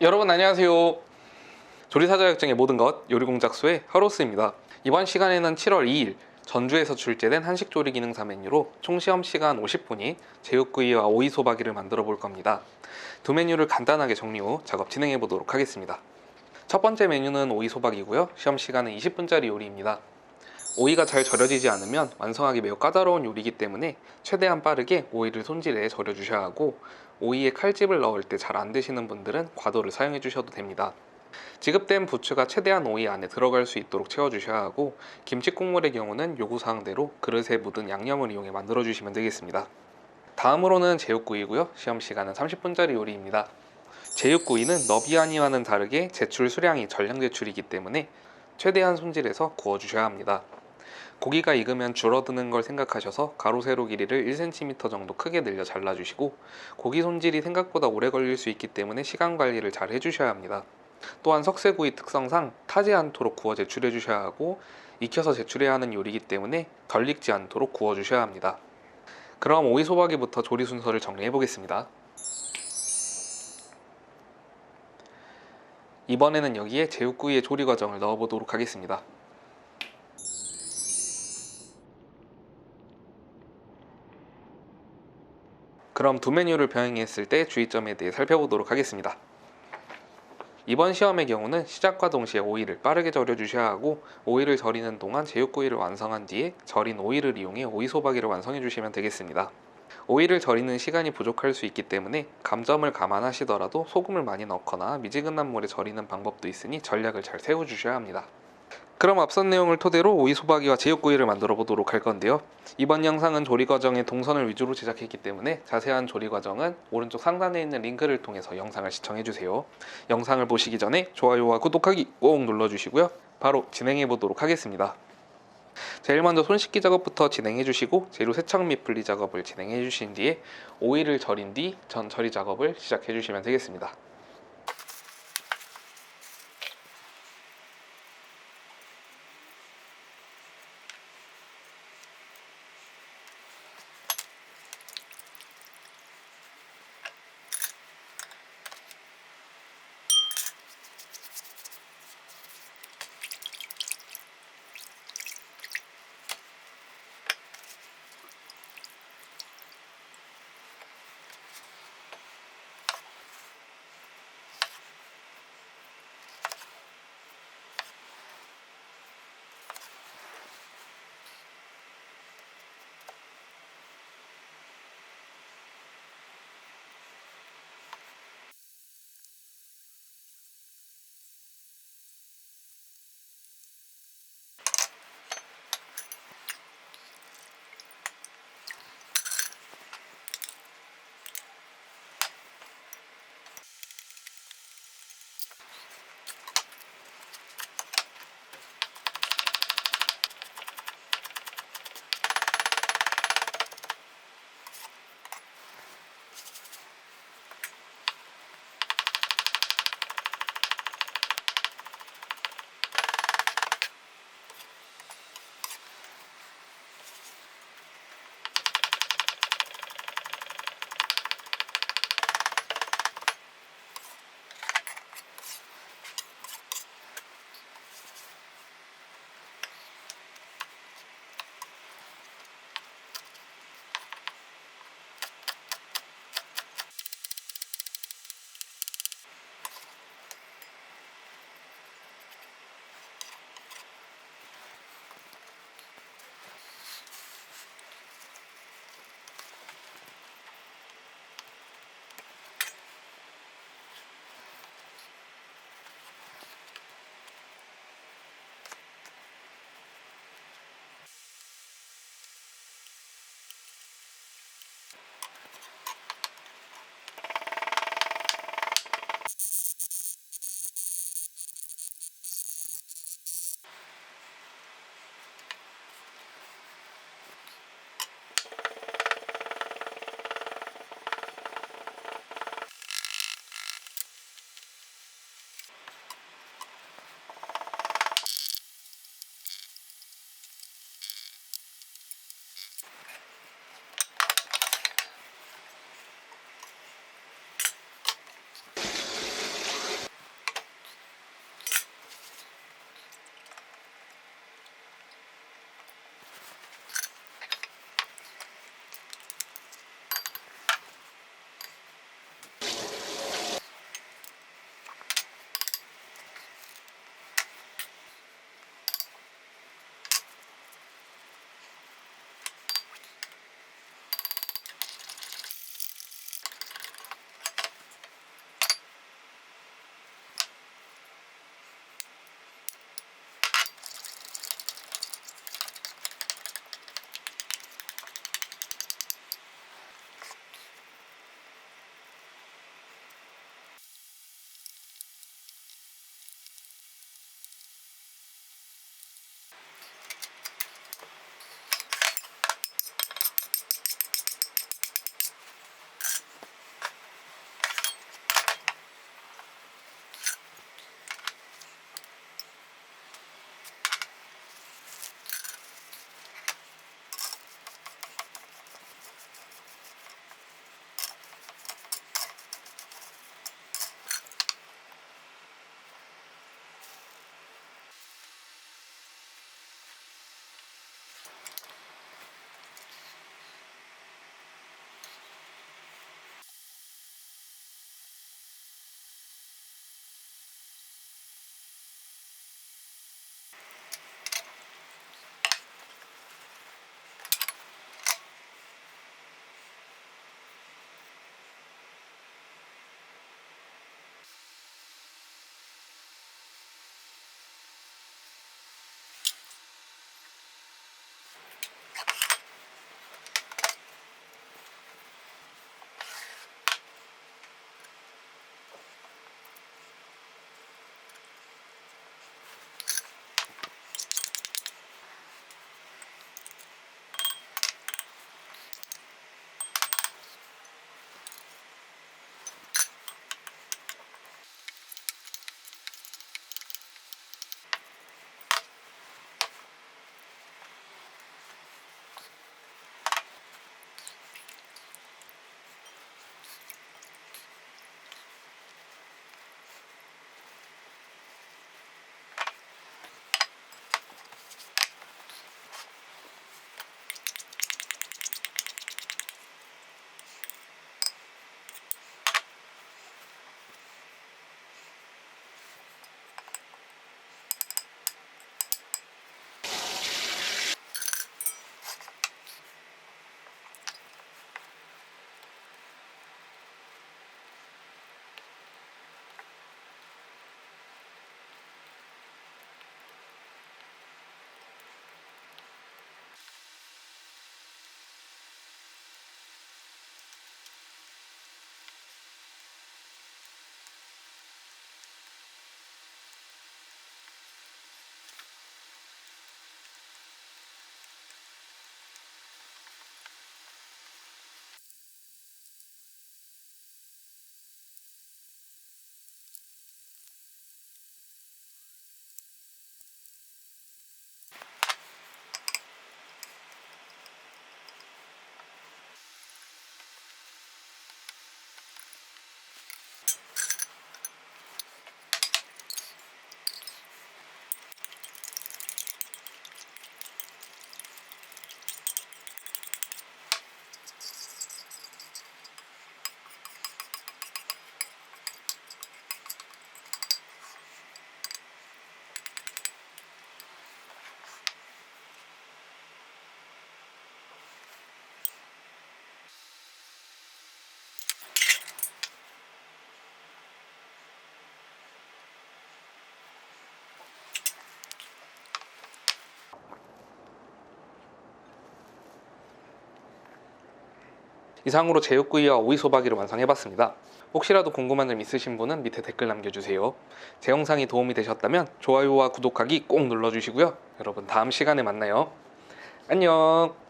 여러분 안녕하세요. 조리사 자격증의 모든 것 요리공작소의 하로스입니다. 이번 시간에는 7월 2일 전주에서 출제된 한식 조리 기능사 메뉴로 총 시험 시간 50분이 제육구이와 오이 소박이를 만들어 볼 겁니다. 두 메뉴를 간단하게 정리 후 작업 진행해 보도록 하겠습니다. 첫 번째 메뉴는 오이 소박이고요. 시험 시간은 20분짜리 요리입니다. 오이가 잘 절여지지 않으면 완성하기 매우 까다로운 요리이기 때문에 최대한 빠르게 오이를 손질해 절여 주셔야 하고 오이에 칼집을 넣을 때 잘 안 되시는 분들은 과도를 사용해 주셔도 됩니다. 지급된 부추가 최대한 오이 안에 들어갈 수 있도록 채워 주셔야 하고 김치 국물의 경우는 요구 사항대로 그릇에 묻은 양념을 이용해 만들어 주시면 되겠습니다. 다음으로는 제육구이고요. 시험 시간은 30분짜리 요리입니다. 제육구이는 너비아니와는 다르게 제출 수량이 전량 제출이기 때문에 최대한 손질해서 구워 주셔야 합니다. 고기가 익으면 줄어드는 걸 생각하셔서 가로 세로 길이를 1cm 정도 크게 늘려 잘라주시고 고기 손질이 생각보다 오래 걸릴 수 있기 때문에 시간 관리를 잘 해주셔야 합니다. 또한 석쇠구이 특성상 타지 않도록 구워 제출해 주셔야 하고 익혀서 제출해야 하는 요리이기 때문에 덜 익지 않도록 구워 주셔야 합니다. 그럼 오이 소박이부터 조리 순서를 정리해 보겠습니다. 이번에는 여기에 제육구이의 조리 과정을 넣어 보도록 하겠습니다. 그럼 두 메뉴를 병행했을 때 주의점에 대해 살펴보도록 하겠습니다. 이번 시험의 경우는 시작과 동시에 오이를 빠르게 절여 주셔야 하고 오이를 절이는 동안 제육구이를 완성한 뒤에 절인 오이를 이용해 오이 소박이를 완성해 주시면 되겠습니다. 오이를 절이는 시간이 부족할 수 있기 때문에 감점을 감안하시더라도 소금을 많이 넣거나 미지근한 물에 절이는 방법도 있으니 전략을 잘 세워 주셔야 합니다. 그럼 앞선 내용을 토대로 오이 소박이와 제육구이를 만들어 보도록 할 건데요. 이번 영상은 조리 과정의 동선을 위주로 제작했기 때문에 자세한 조리 과정은 오른쪽 상단에 있는 링크를 통해서 영상을 시청해 주세요. 영상을 보시기 전에 좋아요와 구독하기 꼭 눌러 주시고요. 바로 진행해 보도록 하겠습니다. 제일 먼저 손 씻기 작업부터 진행해 주시고 재료 세척 및 분리 작업을 진행해 주신 뒤에 오이를 절인 뒤 전 처리 작업을 시작해 주시면 되겠습니다. 이상으로 제육구이와 오이소박이를 완성해봤습니다. 혹시라도 궁금한 점 있으신 분은 밑에 댓글 남겨주세요. 제 영상이 도움이 되셨다면 좋아요와 구독하기 꼭 눌러주시고요. 여러분 다음 시간에 만나요. 안녕.